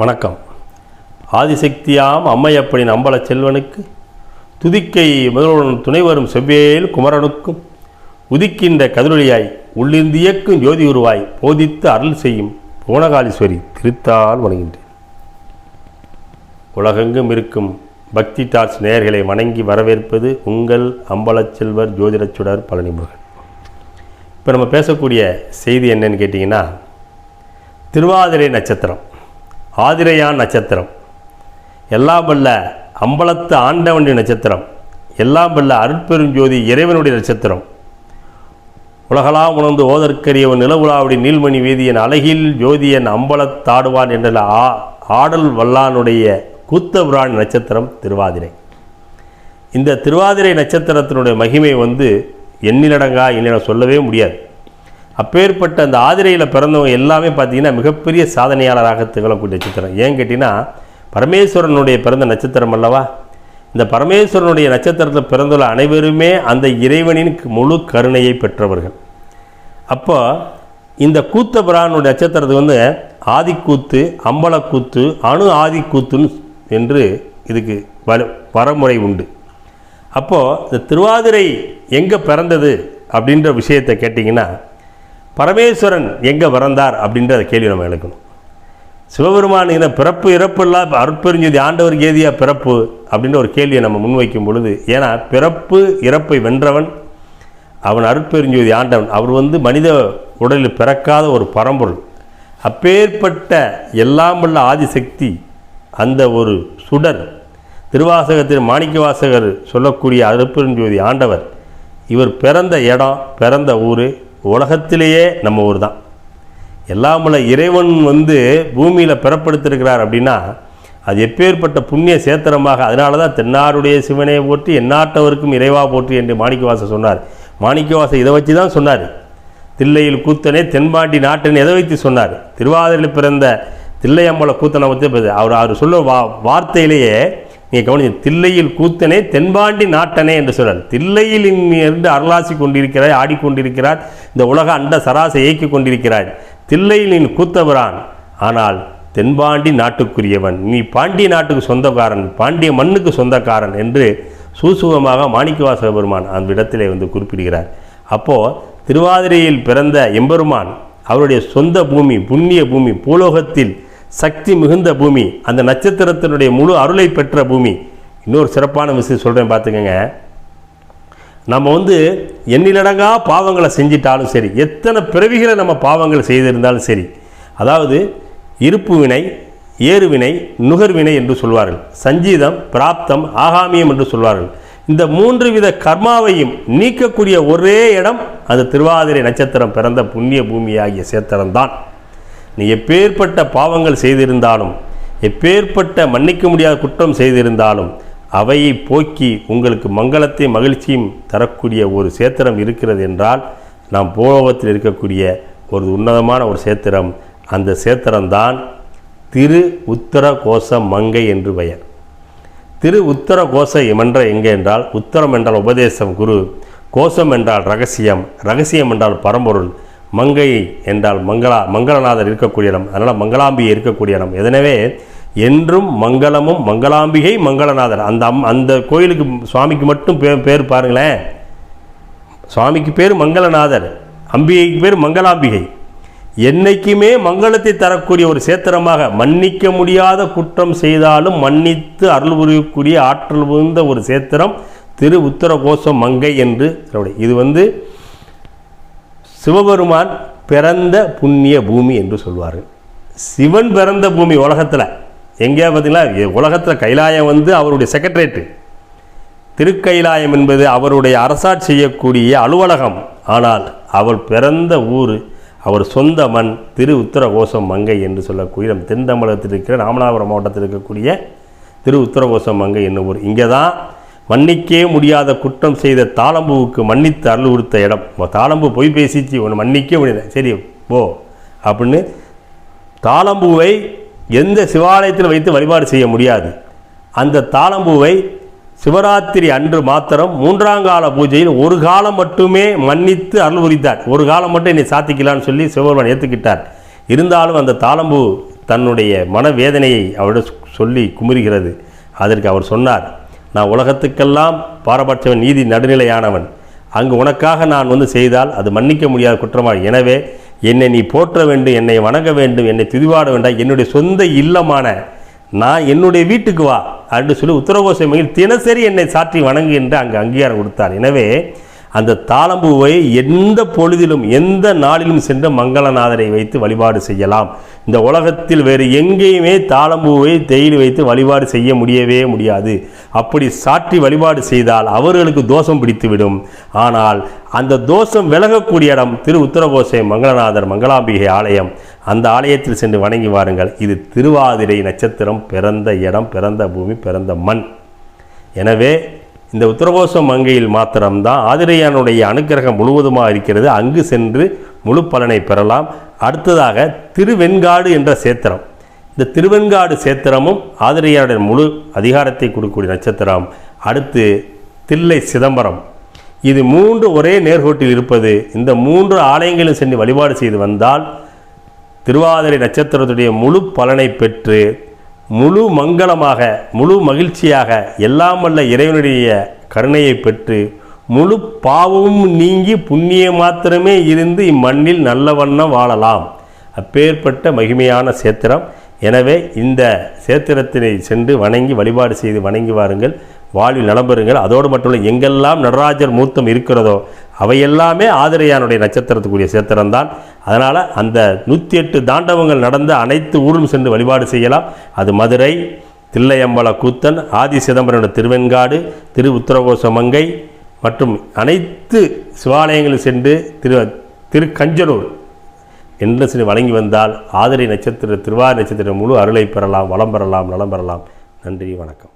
வணக்கம். ஆதிசக்தியாம் அம்மையப்பனின் அம்பல செல்வனுக்கு துதிக்கை முதல்வன் துணை வரும் செவ்வேல் குமரனுக்கும் உதிக்கின்ற கதிரொலியாய் உள்ளிருந்து இயக்கும் ஜோதி உருவாய் போதித்து அருள் செய்யும் புவனகாலீஸ்வரி திருத்தால் வணங்குகின்றேன். உலகெங்கும் இருக்கும் பக்தி டார்ச் நேயர்களை வணங்கி வரவேற்பது உங்கள் அம்பலச்செல்வர் ஜோதிடச்சுடர் சுடர் பழனிமுருகன். இப்போ நம்ம பேசக்கூடிய செய்தி என்னன்னு கேட்டிங்கன்னா திருவாதிரை நட்சத்திரம். ஆதிரையான் நட்சத்திரம். எல்லாம் வல்ல அம்பலத்து ஆண்டவனுடைய நட்சத்திரம். எல்லாம் வல்ல அருட்பெருஞ்சோதி இறைவனுடைய நட்சத்திரம். உலகளாம் உணர்ந்து ஓதற்கரியவன் நிலவுலாவுடைய நீல்மணி வீதியன் அழகில் ஜோதியன் அம்பலத்தாடுவான் என்ற ஆ ஆடல் வல்லானுடைய கூத்தபுராணி நட்சத்திரம் திருவாதிரை. இந்த திருவாதிரை நட்சத்திரத்தினுடைய மகிமை வந்து எண்ணிலடங்கா எண்ணில சொல்லவே முடியாது. அப்பேற்பட்ட அந்த ஆதிரையில் பிறந்தவங்க எல்லாமே பார்த்தீங்கன்னா மிகப்பெரிய சாதனையாளராக திகழக்கூடிய நட்சத்திரம். ஏன் கேட்டிங்கன்னா பரமேஸ்வரனுடைய பிறந்த நட்சத்திரம் அல்லவா? இந்த பரமேஸ்வரனுடைய நட்சத்திரத்தில் பிறந்துள்ள அனைவருமே அந்த இறைவனின் முழு கருணையை பெற்றவர்கள். அப்போ இந்த கூத்தபுரானுடைய நட்சத்திரத்துக்கு வந்து ஆதிக்கூத்து அம்பலக்கூத்து அணு ஆதிக்கூத்துன்னு என்று இதுக்கு வர வரமுறை உண்டு. அப்போது இந்த திருவாதிரை எங்கே பிறந்தது அப்படின்ற விஷயத்தை கேட்டிங்கன்னா பரமேஸ்வரன் எங்கே பிறந்தார் அப்படின்ற கேள்வி நம்ம எழுக்கணும். சிவபெருமான் இந்த பிறப்பு இறப்பு இல்லா அருட்பெருஞ்சதி ஆண்டவர் கேதியா பிறப்பு அப்படின்ற ஒரு கேள்வியை நம்ம முன்வைக்கும் பொழுது ஏன்னா பிறப்பு இறப்பை வென்றவன் அவன் அருட்பெருஞ்சோதி ஆண்டவன் அவர் வந்து மனித உடலில் பிறக்காத ஒரு பரம்பொருள். அப்பேற்பட்ட எல்லாம் உள்ள ஆதிசக்தி அந்த ஒரு சுடர் திருவாசகத்தில் மாணிக்கவாசகர் சொல்லக்கூடிய அருட்பெருஞ்சோதி ஆண்டவர் இவர் பிறந்த இடம் பிறந்த ஊர் உலகத்திலேயே நம்ம ஊர் தான் எல்லாமல்ல இறைவன் வந்து பூமியில் பிறப்படுத்திருக்கிறார் அப்படின்னா அது எப்பேற்பட்ட புண்ணிய சேத்திரமாக அதனால தான் தென்னாருடைய சிவனை போற்றி எந்நாட்டவருக்கும் இறைவா போற்றி என்று மாணிக்கவாசை சொன்னார். மாணிக்கவாசை இதை வச்சு தான் சொன்னார். தில்லையில் கூத்தனே தென்பாண்டி நாட்டன் எதை வைத்து சொன்னார்? திருவாதிரையில் பிறந்த தில்லையம்பல கூத்தனை வச்சு அவர் அவர் சொல்ல வா வார்த்தையிலேயே நீங்கள் கவனிச்சு தில்லையில் கூத்தனே தென்பாண்டி நாட்டனே என்று சொல்றார் தில்லையில் இருந்து அருளாசி கொண்டிருக்கிறாய் ஆடிக்கொண்டிருக்கிறார் இந்த உலக அண்ட சராசை இயக்கிக் கொண்டிருக்கிறாய். தில்லையில் நீ கூத்தவரான் ஆனால் தென்பாண்டி நாட்டுக்குரியவன். நீ பாண்டிய நாட்டுக்கு சொந்தக்காரன் பாண்டிய மண்ணுக்கு சொந்தக்காரன் என்று சூசுகமாக மாணிக்கவாசக பெருமான் அந்த இடத்திலே வந்து குறிப்பிடுகிறார். அப்போது திருவாதிரையில் பிறந்த எம்பெருமான் அவருடைய சொந்த பூமி புண்ணிய பூமி பூலோகத்தில் சக்தி மிகுந்த பூமி அந்த நட்சத்திரத்தினுடைய முழு அருளை பெற்ற பூமி. இன்னொரு சிறப்பான விஷயம் சொல்கிறேன் பார்த்துக்கங்க. நம்ம வந்து எண்ணிலடங்கா பாவங்களை செஞ்சிட்டாலும் சரி எத்தனை பிறவிகளை நம்ம பாவங்கள் செய்திருந்தாலும் சரி அதாவது இருப்பு வினை ஏறுவினை நுகர்வினை என்று சொல்வார்கள். சஞ்சீதம் பிராப்தம் ஆகாமியம் என்று சொல்வார்கள். இந்த மூன்று வித கர்மாவையும் நீக்கக்கூடிய ஒரே இடம் அது திருவாதிரை நட்சத்திரம் பிறந்த புண்ணிய பூமியாகிய சேத்திரம்தான். நீ எப்பேற்பட்ட பாவங்கள் செய்திருந்தாலும் எப்பேற்பட்ட மன்னிக்க முடியாத குற்றம் செய்திருந்தாலும் அவையை போக்கி உங்களுக்கு மங்களத்தை மகிழ்ச்சியும் தரக்கூடிய ஒரு சேத்திரம் இருக்கிறது என்றால் நாம் பூலோகத்தில் இருக்கக்கூடிய ஒரு உன்னதமான ஒரு சேத்திரம் அந்த சேத்திரம்தான் திரு உத்தர கோஷ மங்கை என்று பெயர். திரு உத்தர கோஷ மன்ற எங்கே என்றால் உத்தரம் என்றால் உபதேசம் குரு கோஷம் என்றால் ரகசியம் ரகசியம் என்றால் பரம்பொருள் மங்கை என்றால் மங்களா மங்களநாதர் இருக்கக்கூடிய இடம். அதனால் மங்களாம்பிகை இருக்கக்கூடிய இடம். எனவே என்றும் மங்களமும் மங்களாம்பிகை மங்களநாதர். அந்த அம் அந்த கோயிலுக்கு சுவாமிக்கு மட்டும் பே பேர் பாருங்களேன். சுவாமிக்கு பேர் மங்களநாதர். அம்பிகைக்கு பேர் மங்களாம்பிகை. என்னைக்குமே மங்களத்தை தரக்கூடிய ஒரு சேத்திரமாக மன்னிக்க முடியாத குற்றம் செய்தாலும் மன்னித்து அருள் புரியக்கூடிய ஆற்றல் மிகுந்த ஒரு சேத்திரம் திரு உத்தரகோசம் மங்கை என்று இது வந்து சிவபெருமான் பிறந்த புண்ணிய பூமி என்று சொல்வார்கள் சிவன் பிறந்த பூமி உலகத்தில். எங்கேயா பார்த்தீங்களா? உலகத்தில் கைலாயம் வந்து அவருடைய செக்ரட்டரியேட்டு திருக்கைலாயம் என்பது அவருடைய அரசாட்சி செய்யக்கூடிய அலுவலகம். ஆனால் அவர் பிறந்த ஊர் அவர் சொந்த மண் திரு உத்தரகோசம் மங்கை என்று சொல்லக்கூடிய நம் தென் தமிழகத்தில் இருக்கிற ராமநாதபுரம் மாவட்டத்தில் இருக்கக்கூடிய திரு உத்தரகோசம் மங்கை என்னும் ஊர். இங்கே தான் மன்னிக்கவே முடியாத குற்றம் செய்த தாளம்பூவுக்கு மன்னித்து அருள் கொடுத்த இடம். உன் தாளம்பூ பொய் பேசிச்சு உன்னை மன்னிக்க முடியல. சரி போ. அப்படின்னு தாளம்பூவை எந்த சிவாலயத்தில் வைத்து வழிபாடு செய்ய முடியாது. அந்த தாளம்பூவை சிவராத்திரி அன்று மாத்திரம் மூன்றாங்கால பூஜையில் ஒரு காலம் மட்டுமே மன்னித்து அருள் புரித்தார் ஒரு காலம் மட்டும் என்னை சாத்திக்கலான்னு சொல்லி சிவபெருமான் ஏற்றுக்கிட்டார் இருந்தாலும் அந்த தாளம்பூ தன்னுடைய மனவேதனையை அவரிடம் சொல்லி குமுறுகிறது. அதற்கு அவர் சொன்னார் நான் உலகத்துக்கெல்லாம் பாரபட்சவன் நீதி நடுநிலையானவன். அங்கு உனக்காக நான் வந்து செய்தால் அது மன்னிக்க முடியாத குற்றமாக எனவே என்னை நீ போற்ற வேண்டும் என்னை வணங்க வேண்டும் என்னை துதிவாட வேண்டாம். என்னுடைய சொந்த இல்லமான நான் என்னுடைய வீட்டுக்கு வா அப்படின்னு சொல்லி உத்தரகோசை தினசரி என்னை சாற்றி வணங்கு என்று அங்கு அங்கீகாரம் கொடுத்தார். எனவே அந்த தாளம்பூவை எந்த பொழுதிலும் எந்த நாளிலும் சென்று மங்களநாதரை வைத்து வழிபாடு செய்யலாம். இந்த உலகத்தில் வேறு எங்கேயுமே தாளம்பூவை தேயில் வைத்து வழிபாடு செய்ய முடியவே முடியாது. அப்படி சாற்றி வழிபாடு செய்தால் அவர்களுக்கு தோஷம் பிடித்துவிடும். ஆனால் அந்த தோஷம் விலகக்கூடிய இடம் திரு உத்தரகோசை மங்களநாதர் மங்களாம்பிகை ஆலயம். அந்த ஆலயத்தில் சென்று வணங்கி வாருங்கள். இது திருவாதிரை நட்சத்திரம். பிறந்த இடம் பிறந்த பூமி பிறந்த மண். எனவே இந்த உத்தரகோச மங்கையில் மாத்திரம்தான். ஆதிரையானுடைய அனுக்கிரகம் முழுவதுமாக இருக்கிறது. அங்கு சென்று முழு பலனை பெறலாம். அடுத்ததாக திருவெண்காடு என்ற சேத்திரம். இந்த திருவெண்காடு சேத்திரமும் ஆதிரையானுடைய முழு அதிகாரத்தை கொடுக்கக்கூடிய நட்சத்திரம். அடுத்து தில்லை சிதம்பரம். இது மூன்று ஒரே நேர்கோட்டில் இருப்பது. இந்த மூன்று ஆலயங்களும் சென்று வழிபாடு செய்து வந்தால் திருவாதிரை நட்சத்திரத்துடைய முழு பலனை பெற்று முழு மங்களமாக முழு மகிழ்ச்சியாக எல்லாம் வல்ல இறைவனுடைய கருணையை பெற்று முழு பாவமும் நீங்கி புண்ணியம் மாத்திரமே இருந்து இம்மண்ணில் நல்ல வண்ணம் வாழலாம். அப்பேற்பட்ட மகிமையான சேத்திரம். எனவே இந்த சேத்திரத்தினை சென்று வணங்கி வழிபாடு செய்து வணங்கி வாருங்கள். வாழ்வில் நலம்பெறுங்கள் அதோடு மட்டும் எங்கெல்லாம் நடராஜர் மூர்த்தம் இருக்கிறதோ அவையெல்லாமே ஆதிரையானுடைய நட்சத்திரத்துக்குரிய சேத்திரம்தான். அதனால் அந்த நூற்றி எட்டு தாண்டவங்கள் நடந்த அனைத்து ஊரும் சென்று வழிபாடு செய்யலாம். அது மதுரை தில்லையம்பல கூத்தன் ஆதி சிதம்பரம் திருவெண்காடு திரு உத்தரகோச மங்கை மற்றும் அனைத்து சிவாலயங்களில் சென்று திரு திருக்கஞ்சனூர் என்று சென்று வழங்கி வந்தால் ஆதிரை நட்சத்திர திருவாரூர் நட்சத்திரம் முழு அருளை பெறலாம் வளம் பெறலாம் நலம் பெறலாம். நன்றி வணக்கம்.